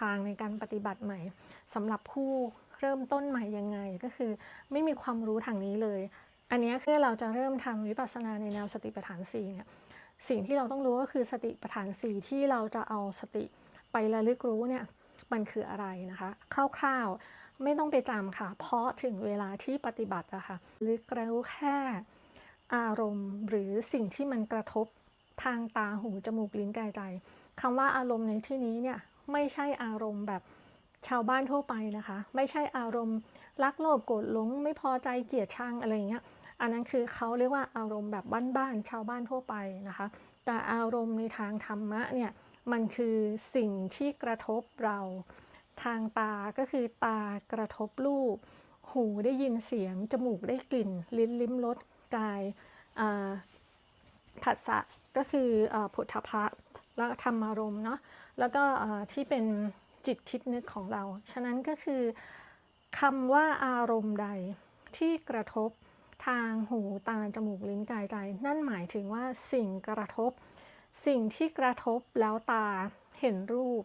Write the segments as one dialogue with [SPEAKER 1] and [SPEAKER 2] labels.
[SPEAKER 1] ทางในการปฏิบัติใหม่สำหรับผู้เริ่มต้นใหม่ยังไงก็คือไม่มีความรู้ทางนี้เลย อันนี้คือเราจะเริ่มทำวิปัสสนาในแนวสติปัฏฐานสี่เนี่ยสิ่งที่เราต้องรู้ก็คือสติปัฏฐานสี่ที่เราจะเอาสติไประลึกรู้เนี่ยมันคืออะไรนะคะ คร่าวๆไม่ต้องไปจำค่ะ เพราะถึงเวลาที่ปฏิบัติอะค่ะลึกรู้แค่อารมณ์หรือสิ่งที่มันกระทบทางตาหูจมูกลิ้นกายใจคำว่าอารมณ์ในที่นี้เนี่ย ไม่ใช่อารมณ์แบบชาวบ้านทั่วไปนะคะ ไม่ใช่อารมณ์รักโลภโกรธหลงไม่พอใจเกลียดชังอะไรอย่างเงี้ยอันนั้นคือเขาเรียกว่าอารมณ์แบบบ้านๆชาวบ้านทั่วไปนะคะ แต่อารมณ์ในทางธรรมะเนี่ยมันคือสิ่งที่กระทบเราทางตาก็คือตากระทบรูป หูได้ยินเสียง จมูกได้กลิ่น ลิ้นลิ้มรสกายผัสสะก็คือผุถภะแล้วธรรมารมณ์เนาะ แล้วก็ที่เป็นจิตคิดนึกของเรา ฉะนั้นก็คือคำว่าอารมณ์ใดที่กระทบทางหูตาจมูกลิ้นกายใจ นั่นหมายถึงว่าสิ่งกระทบ สิ่งที่กระทบแล้วตาเห็นรูป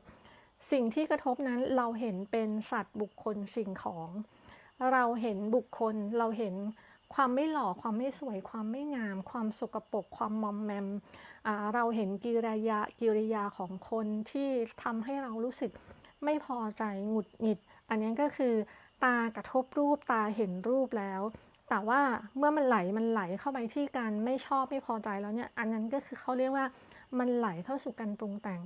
[SPEAKER 1] สิ่งที่กระทบนั้นเราเห็นเป็นสัตว์บุคคลสิ่งของ เราเห็นบุคคลเราเห็น ความไม่หล่อความไม่สวย ความไม่งาม ความสกปรกความมอมแมมเราเห็นกิริยากิริยาของคนที่ทำให้เรารู้สึกไม่พอใจหงุดหงิด อันนี้ก็คือตากระทบรูปตาเห็นรูปแล้ว แต่ว่าเมื่อมันไหลมันไหลเข้าไปที่การไม่ชอบไม่พอใจแล้วเนี่ยอันนั้นก็คือเขาเรียกว่ามันไหลเข้าสู่การปรุงแต่ง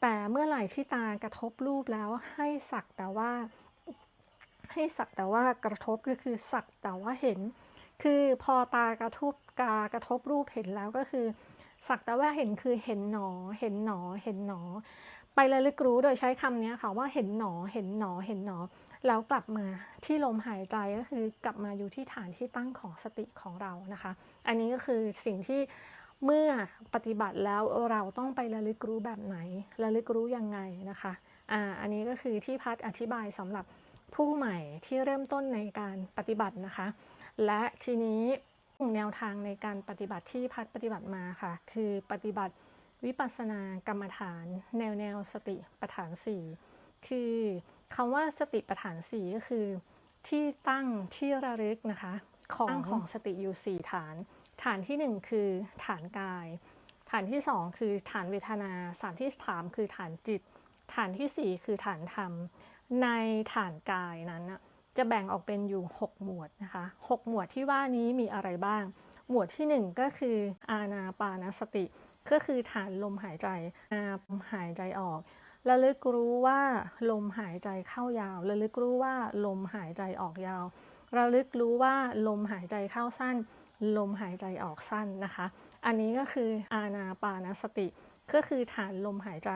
[SPEAKER 1] แต่เมื่อไหร่ที่ตากระทบรูปแล้วให้สักแต่ว่า ให้สักแต่ว่ากระทบก็คือสักแต่ว่าเห็น คือพอตากระทบกากระทบรูปเห็นแล้วก็คือ สักแต่ว่าเห็นคือเห็นหนอ เห็นหนอ เห็นหนอ ไประลึกรู้โดยใช้คำนี้ค่ะว่าเห็นหนอ เห็นหนอ เห็นหนอ แล้วกลับมาที่ลมหายใจก็คือกลับมาอยู่ที่ฐานที่ตั้งของสติของเรานะคะ อันนี้ก็คือสิ่งที่เมื่อปฏิบัติแล้วเราต้องไประลึกรู้แบบไหน ระลึกรู้ยังไงนะคะอ่าอันนี้ก็คือที่พัดอธิบายสำหรับผู้ใหม่ที่เริ่มต้นในการปฏิบัตินะคะ และทีนี้แนวทางในการปฏิบัติที่พัดปฏิบัติมาค่ะ คือปฏิบัติวิปัสสนากรรมฐาน แนวแนวสติปัฏฐานสี่คือคำว่าสติปัฏฐานสี่ก็คือ ที่ตั้งที่ระลึกนะคะของของสติอยู่ 4 ฐาน ฐานทีหนึ่1 คือฐานกาย ฐานที่ 2 คือฐานเวทนาฐานที่3คือฐานจิต ฐานทีสี่4 คือฐานธรรม ในฐานกายนั้นน่ะ จะแบ่งออกเป็นอยู่ 6 หมวดนะคะ 6 หมวดที่ว่านี้มีอะไรบ้าง หมวดที่ 1 ก็คืออาณาปานสติ ก็คือฐานลมหายใจอาลมหายใจออกระลึกรู้ว่าลมหายใจเข้ายาวระลึกรู้ว่าลมหายใจออกยาวระลึกรู้ว่าลมหายใจเข้าสั้น ลมหายใจออกสั้นนะคะ อันนี้ก็คืออาณาปานสติ ก็คือฐานลมหายใจ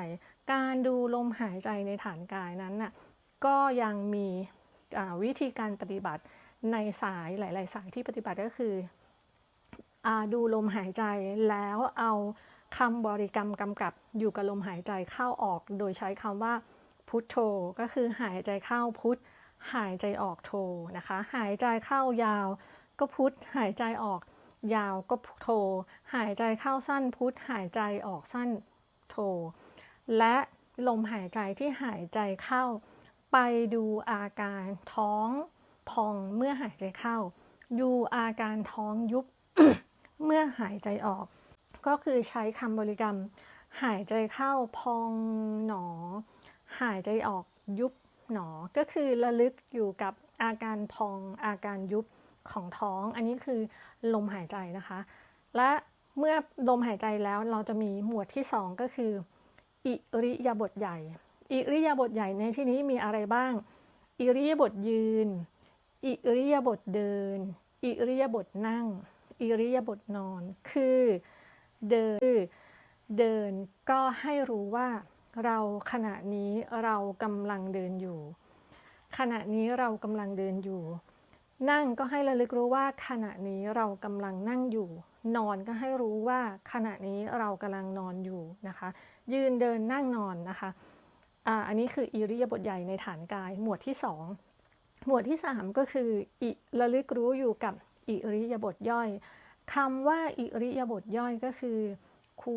[SPEAKER 1] การดูลมหายใจในฐานกายนั้นน่ะก็ยังมี วิธีการปฏิบัติในสายหลาย ๆ สายที่ปฏิบัติก็คืออดูลมหายใจแล้วเอาคำบริกรรมกำกับอยู่กับลมหายใจเข้าออก โดยใช้คำว่าพุทโธก็คือหายใจเข้าพุทหายใจออกโทนะคะ หายใจเข้ายาวก็พุทหายใจออกยาวก็โท หายใจเข้าสั้นพุทหายใจออกสั้นโท และลมหายใจที่หายใจเข้า ไปดูอาการท้องพองเมื่อหายใจเข้า ดูอาการท้องยุบเมื่อหายใจออก ก็คือใช้คำบริกรรม หายใจเข้าพองหนอ หายใจออกยุบหนอ ก็คือระลึกอยู่กับอาการพองอาการยุบของท้อง อันนี้คือลมหายใจนะคะ และเมื่อลมหายใจแล้วเราจะมีหมวดที่ 2 ก็คือ อิริยาบถใหญ่ อิริยาบถใหญ่ในที่นี้มีอะไรบ้าง อิริยาบถยืน อิริยาบถเดิน อิริยาบถนั่ง อิริยาบถนอน คือเดิน เดินก็ให้รู้ว่าเราขณะนี้เรากำลังเดินอยู่ ขณะนี้เรากำลังเดินอยู่ นั่งก็ให้ระลึกรู้ว่าขณะนี้เรากำลังนั่งอยู่ นอนก็ให้รู้ว่าขณะนี้เรากำลังนอนอยู่นะคะ ยืนเดินนั่งนอนนะคะ อ่าอันนี้คืออิริยาบถใหญ่ในฐานกาย หมวดที่ 2 หมวดที่ 3 ก็คืออิระลึกรู้อยู่กับอิริยาบถย่อยคำว่าอิริยาบถย่อยก็คือ คู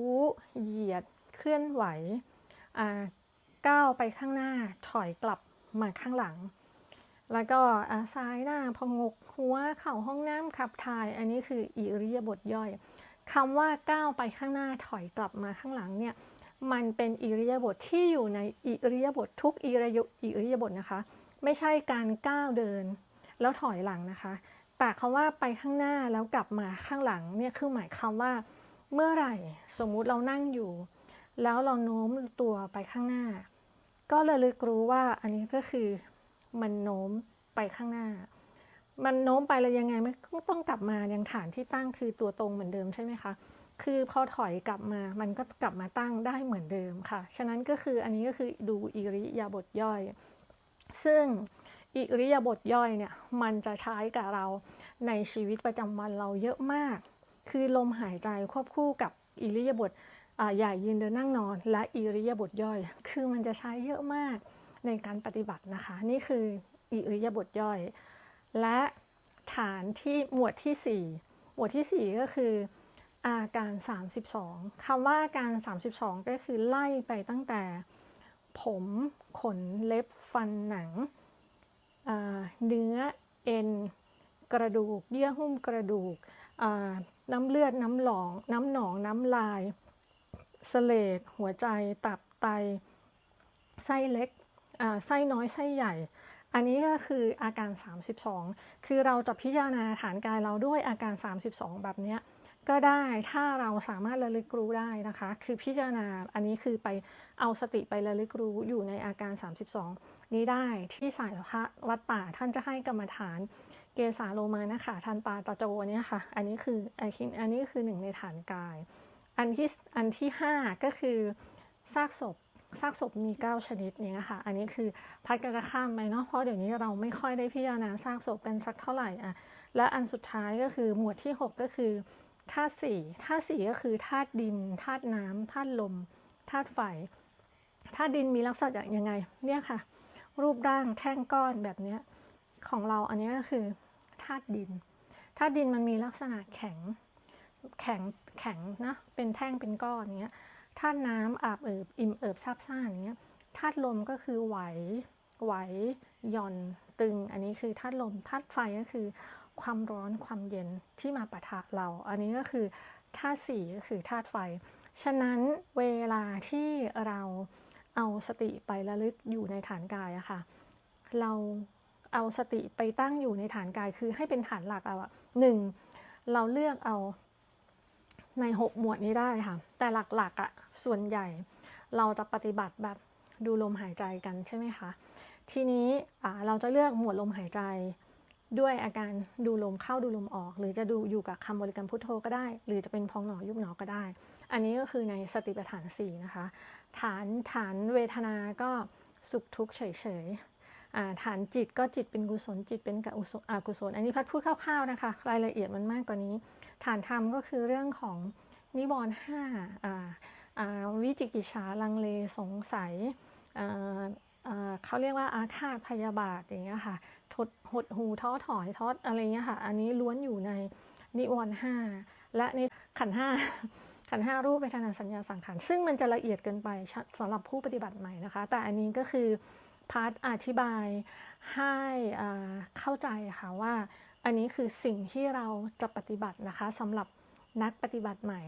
[SPEAKER 1] เหยียด เคลื่อนไหวก้าวไปข้างหน้าถอยกลับมาข้างหลัง แล้วก็ซ้ายหน้าพองกหัวเข่าห้องน้ำขับถ่าย อันนี้คืออิริยาบถย่อยคำว่าก้าวไปข้างหน้าถอยกลับมาข้างหลังเนี่ย มันเป็นอิริยาบถที่อยู่ในอิริยาบถทุกอิริยอิริยาบถนะคะ ไม่ใช่การก้าวเดิน แล้วถอยหลังนะคะ แต่คำว่าไปข้างหน้าแล้วกลับมาข้างหลังเนี่ยคือหมายความว่า เมื่อไหร่สมมุติเรานั่งอยู่ แล้วเราโน้มตัวไปข้างหน้า ก็ระลึกรู้ว่าอันนี้ก็คือมันโน้มไปข้างหน้า มันโน้มไปแล้วยังไงไม่ต้องกลับมายังฐานที่ตั้งคือตัวตรงเหมือนเดิมใช่ไหมคะ คือพอถอยกลับมามันก็กลับมาตั้งได้เหมือนเดิมค่ะ ฉะนั้นก็คืออันนี้ก็คือดูอิริยาบถย่อย ซึ่งอิริยาบถย่อยเนี่ยมันจะใช้กับเราในชีวิตประจำวันเราเยอะมาก คือลมหายใจควบคู่กับอิริยาบถใหญ่ยืนเดินนั่งนอน และอิริยาบถย่อย คือมันจะใช้เยอะมากในการปฏิบัตินะคะ นี่คืออิริยาบถย่อย และฐานที่หมวดที่ 4 หมวดที่ 4 ก็คือ อาการ 32คำว่าอาการ 32 ก็คือไล่ไปตั้งแต่ ผมขนเล็บฟันหนัง เนื้อเอ็น กระดูก เยื่อหุ้มกระดูก น้ำเลือดน้ำหลองน้ำหนองน้ำลายเสลดหัวใจ ตับไต ไส้เล็กไส้น้อยไส้ใหญ่ อันนี้ก็คืออาการ 32 คือเราจะพิจารณาฐานกายเราด้วยอาการ 32 แบบนี้ ก็ได้ถ้าเราสามารถระลึกรู้ได้นะคะ คือพิจารณาอันนี้คือไปเอาสติไประลึกรู้อยู่ในอาการ 32 นี้ได้ที่สายพระวัดป่าท่านจะให้กรรมฐานเกสาโลมานะคะทันปาตะโจเนี่ยค่ะ อันนี้คืออันนี้อันนี้คือหนึ่งในฐานกาย อันที่อันที่ 5 ก็คือซากศพซากศพมี 9 ชนิดเนี้ค่ะอันนี้คือพัดก็จะข้ามไปเนาะ เพราะเดี๋ยวนี้เราไม่ค่อยได้พิจารณาซากศพกันสักเท่าไหร่อะและอันสุดท้ายก็คือหมวดที่ 6 ก็คือ ธาตุสี่ธาตุสี่ก็คือธาตุดินธาตุน้ำธาตุลมธาตุไฟธาตุดินมีลักษณะยังไง เนี่ยค่ะ รูปร่างแท่งก้อนแบบเนี้ยของเราอันนี้ก็คือธาตุดินธาตุดินมันมีลักษณะแข็งแข็งแข็งนะเป็นแท่งเป็นก้อนอย่างเงี้ยธาตุน้ำอาบเอิบอิ่มเอิบซาบซ่านอย่างเงี้ยธาตุลมก็คือไหวไหวหย่อนตึง อันนี้คือธาตุลมธาตุไฟก็คือ ความร้อนความเย็นที่มาปะทะเรา อันนี้ก็คือธาตุสี่ก็คือธาตุไฟ ฉะนั้นเวลาที่เราเอาสติไประลึกอยู่ในฐานกายอะค่ะ เราเอาสติไปตั้งอยู่ในฐานกายคือให้เป็นฐานหลักเอาอะหนึ่งเราเลือกเอาในหกหมวดนี้ได้ค่ะ แต่หลักๆอะส่วนใหญ่เราจะปฏิบัติแบบดูลมหายใจกันใช่ไหมคะ ทีนี้เราจะเลือกหมวดลมหายใจ ด้วยอาการดูลมเข้าดูลมออก หรือจะดูอยู่กับคำบริกรรมพุทโธก็ได้ หรือจะเป็นพองหนอยุบหนอก็ได้ อันนี้ก็คือในสติปัฏฐานสี่นะคะ ฐานฐานเวทนาก็สุขทุกข์เฉยๆฐานจิตก็จิตเป็นกุศลจิตเป็นกับอกุศล อันนี้พัดพูดคร่าวๆนะคะ รายละเอียดมันมากกว่านี้ ฐานธรรมก็คือเรื่องของนิวรณ์ห้าวิจิกิจฉาลังเลสงสัย เขาเรียกว่าอาฆาตพยาบาทอย่างเงี้ยค่ะทดหดหูท้อถอยท้ออะไรเงี้ยค่ะ อันนี้ล้วนอยู่ในนิวรณ์ห้าและในขันห้าขันห้ารูปเวทนาสัญญาสังขารซึ่งมันจะละเอียดเกินไปสำหรับผู้ปฏิบัติใหม่นะคะ แต่อันนี้ก็คือพาร์ทอธิบายให้เข้าใจค่ะว่า อันนี้คือสิ่งที่เราจะปฏิบัตินะคะสำหรับนักปฏิบัติใหม่